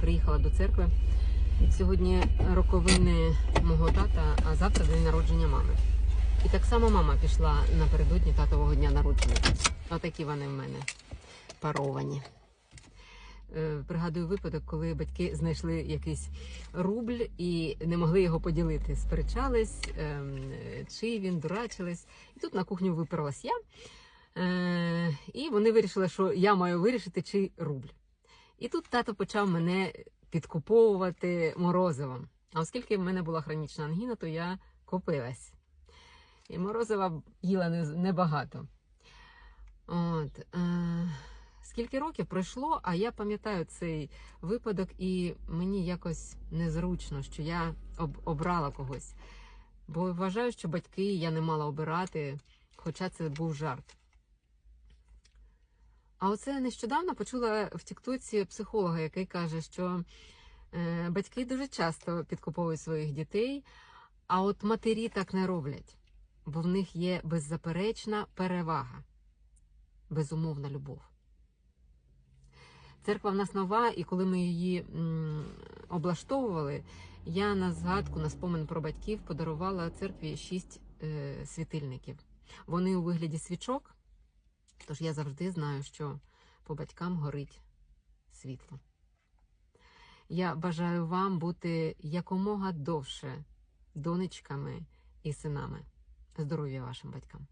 приїхала до церкви. Сьогодні роковини мого тата, а завтра день народження мами. І так само мама пішла напередодні татового дня народження. Отакі вони в мене паровані. Е, Пригадую випадок, коли батьки знайшли якийсь рубль і не могли його поділити. Сперечались, ем, чи він дурачились. І тут на кухню виперлась я. Е, І вони вирішили, що я маю вирішити, чий рубль. І тут тато почав мене підкуповувати морозивом. А оскільки в мене була хронічна ангіна, то я купилась. І морозива їла небагато. От, е, скільки років пройшло, а я пам'ятаю цей випадок, і мені якось незручно, що я об, обрала когось. Бо вважаю, що батьки я не мала обирати, хоча це був жарт. А оце нещодавно почула в Тіктоці психолога, який каже, що е, батьки дуже часто підкуповують своїх дітей, а от матері так не роблять, бо в них є беззаперечна перевага, безумовна любов. Церква в нас нова, і коли ми її облаштовували, я на згадку, на спомин про батьків подарувала церкві шість е, світильників. Вони у вигляді свічок, тож я завжди знаю, що по батькам горить світло. Я бажаю вам бути якомога довше донечками і синами. Здоров'я вашим батькам.